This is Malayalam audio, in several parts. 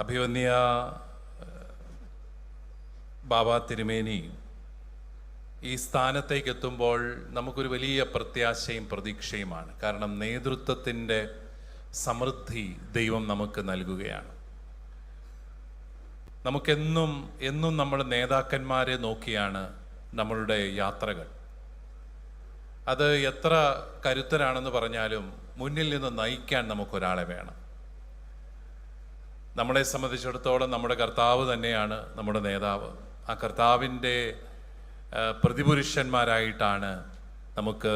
അഭിവന്യ ബാബ തിരുമേനി ഈ സ്ഥാനത്തേക്ക് എത്തുമ്പോൾ നമുക്കൊരു വലിയ പ്രത്യാശയും പ്രതീക്ഷയുമാണ്. കാരണം നേതൃത്വത്തിന്റെ സമൃദ്ധി ദൈവം നമുക്ക് നൽകുകയാണ്. നമുക്കെന്നും എന്നും നമ്മൾ നേതാക്കന്മാരെ നോക്കിയാണ് നമ്മളുടെ യാത്രകൾ. അത് എത്ര കരുത്തരാണെന്ന് പറഞ്ഞാലും മുന്നിൽ നിന്ന് നയിക്കാൻ നമുക്കൊരാളെ വേണം. നമ്മളെ സംബന്ധിച്ചിടത്തോളം നമ്മുടെ കർത്താവ് തന്നെയാണ് നമ്മുടെ നേതാവ്. ആ കർത്താവിന്റെ പ്രതിപുരുഷന്മാരായിട്ടാണ് നമുക്ക്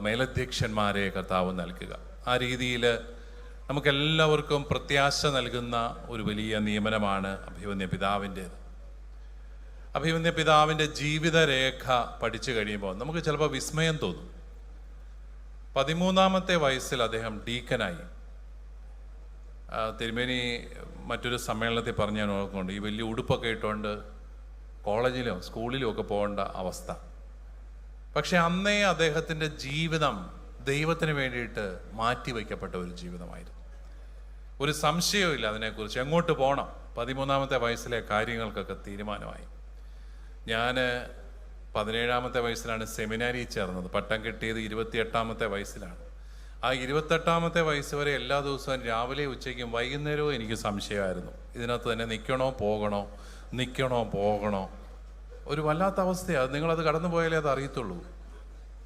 മേലധ്യക്ഷന്മാരെ കർത്താവ് നൽകുക. ആ രീതിയിൽ നമുക്കെല്ലാവർക്കും പ്രത്യാശ നൽകുന്ന ഒരു വലിയ നിയമനമാണ് അഭിമന്യ പിതാവിന്റേത്. അഭിമന്യ പിതാവിന്റെ ജീവിതരേഖ പഠിച്ചു കഴിയുമ്പോൾ നമുക്ക് ചിലപ്പോൾ വിസ്മയം തോന്നും. പതിമൂന്നാമത്തെ വയസ്സിൽ അദ്ദേഹം ഡീക്കനായി. തിരുമേനി മറ്റൊരു സമ്മേളനത്തിൽ പറഞ്ഞു ഞാൻ ഓർക്കുന്നുണ്ട്. ഈ വലിയ ഉടുപ്പൊക്കെ ഇട്ടുകൊണ്ട് കോളേജിലും സ്കൂളിലും ഒക്കെ പോകേണ്ട അവസ്ഥ. പക്ഷെ അന്നേ അദ്ദേഹത്തിന്റെ ജീവിതം ദൈവത്തിന് വേണ്ടിയിട്ട് മാറ്റിവെക്കപ്പെട്ട ഒരു ജീവിതമായിരുന്നു. ഒരു സംശയവുമില്ല അതിനെക്കുറിച്ച്. എങ്ങോട്ട് പോകണം? പതിമൂന്നാമത്തെ വയസ്സിലെ കാര്യങ്ങൾക്കൊക്കെ തീരുമാനമായി. ഞാൻ പതിനേഴാമത്തെ വയസ്സിലാണ് സെമിനാരിയിൽ ചേർന്നത്. പട്ടം കിട്ടിയത് ഇരുപത്തിയെട്ടാമത്തെ വയസ്സിലാണ്. ആ ഇരുപത്തെട്ടാമത്തെ വയസ്സ് വരെ എല്ലാ ദിവസവും രാവിലെ ഉച്ചയ്ക്കും വൈകുന്നേരവും എനിക്ക് സംശയമായിരുന്നു. ഇതിനകത്ത് തന്നെ നിൽക്കണോ പോകണോ? നിൽക്കണോ പോകണോ? ഒരു വല്ലാത്ത അവസ്ഥയാണ് നിങ്ങളത് കടന്നു പോയാലേ അത് അറിയത്തുള്ളൂ.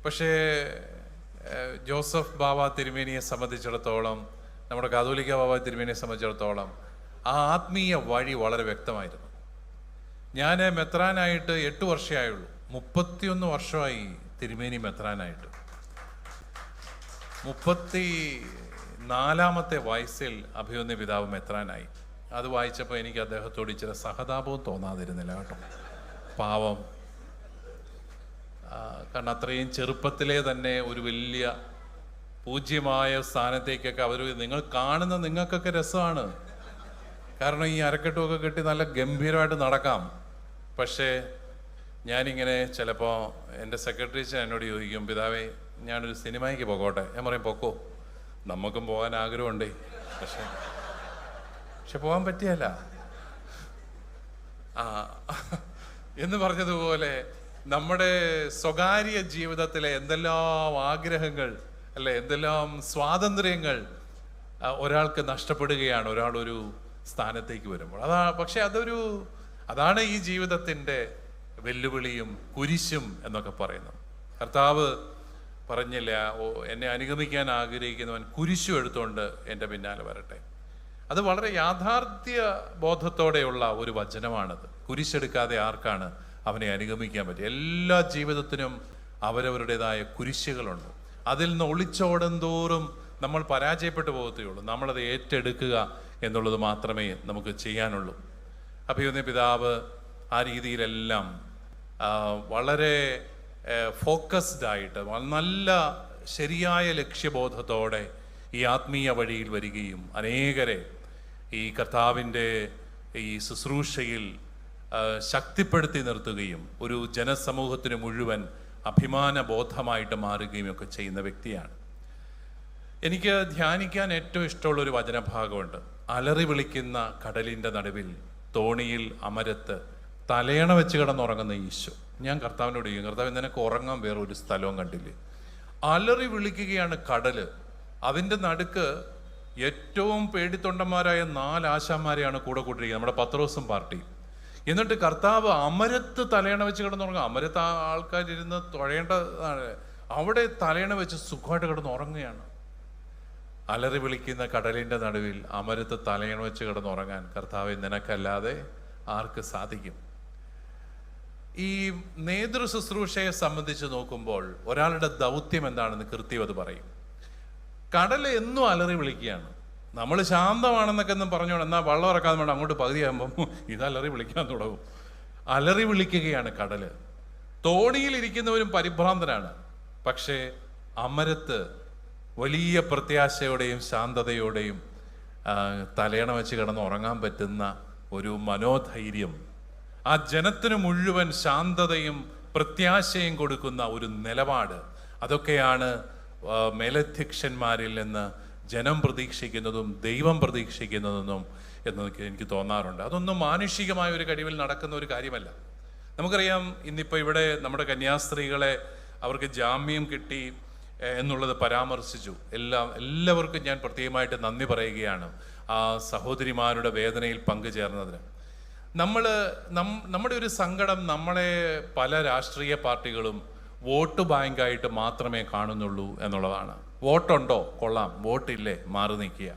പക്ഷേ ജോസഫ് ബാബ തിരുമേനിയെ സംബന്ധിച്ചിടത്തോളം നമ്മുടെ കാതോലിക്ക ബാബ തിരുമേനിയെ സംബന്ധിച്ചിടത്തോളം ആ ആത്മീയ വഴി വളരെ വ്യക്തമായിരുന്നു. ഞാൻ മെത്രാനായിട്ട് എട്ട് വർഷമായുള്ളൂ മുപ്പത്തിയൊന്ന് വർഷമായി തിരുമേനി മെത്രാനായിട്ട്. മുപ്പത്തി നാലാമത്തെ വയസ്സിൽ അഭിമന്യ പിതാവ് മെത്രാനായി. അത് വായിച്ചപ്പോൾ എനിക്ക് അദ്ദേഹത്തോട് ഇച്ചിരി സഹതാപവും തോന്നാതിരുന്നില്ല കേട്ടോ. പാവം. കാരണം അത്രയും ചെറുപ്പത്തിലെ തന്നെ ഒരു വലിയ പൂജ്യമായ സ്ഥാനത്തേക്കൊക്കെ അവർ നിങ്ങൾ കാണുന്ന നിങ്ങൾക്കൊക്കെ രസമാണ്. കാരണം ഈ അരക്കെട്ടുമൊക്കെ കെട്ടി നല്ല ഗംഭീരമായിട്ട് നടക്കാം. പക്ഷേ ഞാനിങ്ങനെ ചിലപ്പോൾ എന്റെ സെക്രട്ടറി എന്നോട് ചോദിക്കും പിതാവേ ഞാനൊരു സിനിമയ്ക്ക് പോകോട്ടെ. ഞാൻ പറയും പൊക്കോ. നമുക്കും പോകാൻ ആഗ്രഹമുണ്ട്. പക്ഷേ പക്ഷെ പോകാൻ പറ്റിയല്ല. ആ എന്ന് പറഞ്ഞതുപോലെ നമ്മുടെ സ്വകാര്യ ജീവിതത്തിലെ എന്തെല്ലാം ആഗ്രഹങ്ങൾ അല്ലെ എന്തെല്ലാം സ്വാതന്ത്ര്യങ്ങൾ ഒരാൾക്ക് നഷ്ടപ്പെടുകയാണ് ഒരാൾ ഒരു സ്ഥാനത്തേക്ക് വരുമ്പോൾ. അതാ പക്ഷെ അതൊരു അതാണ് ഈ ജീവിതത്തിന്റെ വെല്ലുവിളിയും കുരിശും എന്നൊക്കെ പറയുന്നത്. കർത്താവ് പറഞ്ഞില്ല എന്നെ അനുഗമിക്കാൻ ആഗ്രഹിക്കുന്നവൻ കുരിശു എടുത്തുകൊണ്ട് എന്റെ പിന്നാലെ വരട്ടെ. അത് വളരെ യാഥാർത്ഥ്യ ബോധത്തോടെയുള്ള ഒരു വചനമാണത്. കുരിശെടുക്കാതെ ആർക്കാണ് അവനെ അനുഗമിക്കാൻ പറ്റുക എല്ലാ ജീവിതത്തിനും അവരവരുടേതായ കുരിശുകളുണ്ട്. അതിൽ നിന്ന് ഒളിച്ചോടും തോറും നമ്മൾ പരാജയപ്പെട്ടു പോകത്തേയുള്ളൂ നമ്മളത് ഏറ്റെടുക്കുക എന്നുള്ളത് മാത്രമേ നമുക്ക് ചെയ്യാനുള്ളൂ. അഭിയുന്ന പിതാവ് ആ രീതിയിലെല്ലാം വളരെ ഫോക്കസ്ഡ് ആയിട്ട് നല്ല ശരിയായ ലക്ഷ്യബോധത്തോടെ ഈ ആത്മീയ വഴിയിൽ വരികയും അനേകരെ ഈ കർത്താവിന്റെ ഈ ശുശ്രൂഷയിൽ ശക്തിപ്പെടുത്തി നിർത്തുകയും ഒരു ജനസമൂഹത്തിന് മുഴുവൻ അഭിമാന ബോധമായിട്ട് മാറുകയും ഒക്കെ ചെയ്യുന്ന വ്യക്തിയാണ്. എനിക്ക് ധ്യാനിക്കാൻ ഏറ്റവും ഇഷ്ടമുള്ള ഒരു വചനഭാഗമുണ്ട്. അലറി വിളിക്കുന്ന കടലിന്റെ നടുവിൽ തോണിയിൽ അമരത്ത് തലയണ വെച്ച് കിടന്നുറങ്ങുന്ന ഈശോ. ഞാൻ കർത്താവിനോട് ചെയ്യും കർത്താവ് നിനക്ക് ഉറങ്ങാൻ വേറെ ഒരു സ്ഥലവും കണ്ടില്ലേ? അലറി വിളിക്കുകയാണ് കടൽ. അതിന്റെ നടുക്ക് ഏറ്റവും പേടിത്തൊണ്ടന്മാരായ നാല് ആശാന്മാരെയാണ് കൂടെ കൂട്ടിരിക്കുന്നത് നമ്മുടെ പത്രോസും പാർട്ടി എന്നിട്ട് കർത്താവ് അമരത്ത് തലയണ വെച്ച് കിടന്നുറങ്ങുക അമരത്ത് ആൾക്കാരിരുന്ന് തുഴയേണ്ടതാണ് അവിടെ തലയണ വെച്ച് സുഖമായിട്ട് കിടന്ന് ഉറങ്ങുകയാണ് അലറി വിളിക്കുന്ന കടലിന്റെ നടുവിൽ അമരത്ത് തലയണ വെച്ച് കിടന്നുറങ്ങാൻ കർത്താവ് നിനക്കല്ലാതെ ആർക്ക് സാധിക്കും? ഈ നേതൃ ശുശ്രൂഷയെ സംബന്ധിച്ച് നോക്കുമ്പോൾ ഒരാളുടെ ദൗത്യം എന്താണെന്ന് കൃത്യം അത് പറയും. കടൽ എന്നും അലറി വിളിക്കുകയാണ്. നമ്മൾ ശാന്തമാണെന്നൊക്കെ ഒന്നും പറഞ്ഞോണം എന്നാൽ വെള്ളം ഇറക്കാതെ വേണം അങ്ങോട്ട് പകുതിയാകുമ്പം ഇത് അലറി വിളിക്കാൻ തുടങ്ങും. അലറി വിളിക്കുകയാണ് കടൽ തോണിയിൽ ഇരിക്കുന്നവരും പരിഭ്രാന്തനാണ് പക്ഷേ അമരത്ത് വലിയ പ്രത്യാശയോടെയും ശാന്തതയോടെയും തലയണ വെച്ച് കിടന്ന് ഉറങ്ങാൻ പറ്റുന്ന ഒരു മനോധൈര്യം ആ ജനത്തിന് മുഴുവൻ ശാന്തതയും പ്രത്യാശയും കൊടുക്കുന്ന ഒരു നിലപാട്. അതൊക്കെയാണ് മേലധ്യക്ഷന്മാരിൽ നിന്ന് ജനം പ്രതീക്ഷിക്കുന്നതും ദൈവം പ്രതീക്ഷിക്കുന്നതെന്നും എന്നൊക്കെ എനിക്ക് തോന്നാറുണ്ട്. അതൊന്നും മാനുഷികമായ ഒരു കഴിവിൽ നടക്കുന്ന ഒരു കാര്യമല്ല. നമുക്കറിയാം ഇന്നിപ്പോൾ ഇവിടെ നമ്മുടെ കന്യാസ്ത്രീകളെ അവർക്ക് ജാമ്യം കിട്ടി എന്നുള്ളത് പരാമർശിച്ചു. എല്ലാം എല്ലാവർക്കും ഞാൻ പ്രത്യേകമായിട്ട് നന്ദി പറയുകയാണ് ആ സഹോദരിമാരുടെ വേദനയിൽ പങ്കുചേർന്നതിന്. നമ്മൾ നമ്മുടെ ഒരു സങ്കടം നമ്മളെ പല രാഷ്ട്രീയ പാർട്ടികളും വോട്ട് ബാങ്കായിട്ട് മാത്രമേ കാണുന്നുള്ളൂ എന്നുള്ളതാണ്. വോട്ടുണ്ടോ? കൊള്ളാം. വോട്ടില്ലേ? മാറി നിൽക്കുക.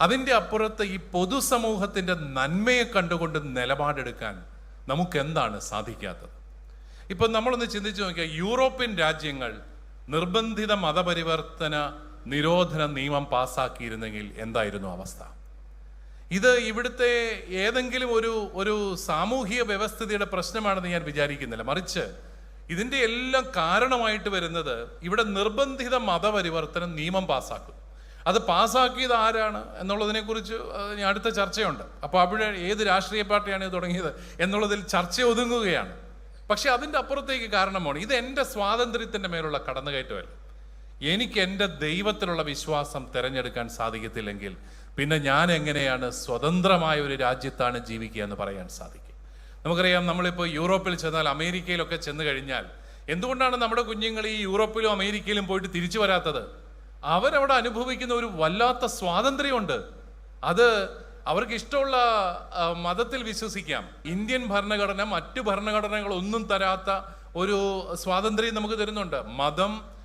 അതിന്റെ അപ്പുറത്ത് ഈ പൊതുസമൂഹത്തിന്റെ നന്മയെ കണ്ടുകൊണ്ട് നിലപാടെടുക്കാൻ നമുക്കെന്താണ് സാധിക്കാത്തത്? ഇപ്പം നമ്മളൊന്ന് ചിന്തിച്ചു നോക്കിയാൽ യൂറോപ്യൻ രാജ്യങ്ങൾ നിർബന്ധിത മതപരിവർത്തന നിരോധന നിയമം പാസ്സാക്കിയിരുന്നെങ്കിൽ എന്തായിരുന്നു അവസ്ഥ? ഇത് ഇവിടുത്തെ ഏതെങ്കിലും ഒരു ഒരു സാമൂഹിക വ്യവസ്ഥിതിയുടെ പ്രശ്നമാണെന്ന് ഞാൻ വിചാരിക്കുന്നില്ല. മറിച്ച് ഇതിന്റെ എല്ലാം കാരണമായിട്ട് വരുന്നത് ഇവിടെ നിർബന്ധിത മതപരിവർത്തനം നിയമം പാസ്സാക്കും അത് പാസ്സാക്കിയത് ആരാണ് എന്നുള്ളതിനെ കുറിച്ച് അടുത്ത ചർച്ചയുണ്ട്. അപ്പോൾ അവിടെ ഏത് രാഷ്ട്രീയ പാർട്ടിയാണ് ഇത് തുടങ്ങിയത് എന്നുള്ളതിൽ ചർച്ച ഒതുങ്ങുകയാണ്. പക്ഷെ അതിന്റെ അപ്പുറത്തേക്ക് കാരണമാണ്. ഇത് എന്റെ സ്വാതന്ത്ര്യത്തിന്റെ മേലുള്ള കടന്നുകയറ്റമല്ല. എനിക്ക് എന്റെ ദൈവത്തിലുള്ള വിശ്വാസം തിരഞ്ഞെടുക്കാൻ സാധിക്കത്തില്ലെങ്കിൽ പിന്നെ ഞാൻ എങ്ങനെയാണ് സ്വതന്ത്രമായ ഒരു രാജ്യത്താണ് ജീവിക്കുക എന്ന് പറയാൻ സാധിക്കും. നമുക്കറിയാം നമ്മളിപ്പോൾ യൂറോപ്പിൽ ചെന്നാൽ അമേരിക്കയിലൊക്കെ ചെന്ന് കഴിഞ്ഞാൽ എന്തുകൊണ്ടാണ് നമ്മുടെ കുഞ്ഞുങ്ങൾ ഈ യൂറോപ്പിലും അമേരിക്കയിലും പോയിട്ട് തിരിച്ചു വരാത്തത്? അവരവിടെ അനുഭവിക്കുന്ന ഒരു വല്ലാത്ത സ്വാതന്ത്ര്യമുണ്ട്. അത് അവർക്ക് ഇഷ്ടമുള്ള മതത്തിൽ വിശ്വസിക്കാം. ഇന്ത്യൻ ഭരണഘടന മറ്റു ഭരണഘടനകളൊന്നും തരാത്ത ഒരു സ്വാതന്ത്ര്യം നമുക്ക് തരുന്നുണ്ട്. മതം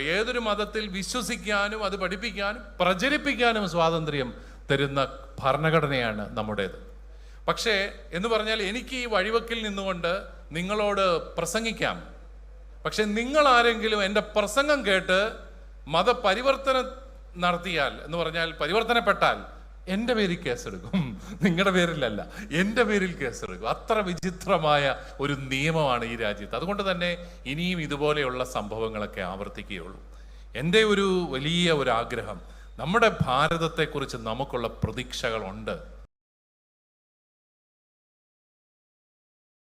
ഏതൊരു മതത്തിൽ വിശ്വസിക്കാനും അത് പഠിപ്പിക്കാനും പ്രചരിപ്പിക്കാനും സ്വാതന്ത്ര്യം തരുന്ന ഭരണഘടനയാണ് നമ്മുടേത്. പക്ഷേ എന്ന് പറഞ്ഞാൽ എനിക്ക് ഈ വഴിവക്കിൽ നിന്നുകൊണ്ട് നിങ്ങളോട് പ്രസംഗിക്കാം. പക്ഷെ നിങ്ങൾ ആരെങ്കിലും എന്റെ പ്രസംഗം കേട്ട് മതപരിവർത്തനം നടത്തിയാൽ എന്ന് പറഞ്ഞാൽ പരിവർത്തനപ്പെട്ടാൽ എന്റെ പേരിൽ കേസെടുക്കും. നിങ്ങളുടെ പേരിലല്ല എന്റെ പേരിൽ കേസെടുക്കും. അത്ര വിചിത്രമായ ഒരു നിയമമാണ് ഈ രാജ്യത്ത്. അതുകൊണ്ട് തന്നെ ഇനിയും ഇതുപോലെയുള്ള സംഭവങ്ങളൊക്കെ ആവർത്തിക്കുകയുള്ളൂ. എന്റെ ഒരു വലിയ ഒരു ആഗ്രഹം നമ്മുടെ ഭാരതത്തെക്കുറിച്ച് നമുക്കുള്ള പ്രതീക്ഷകളുണ്ട്.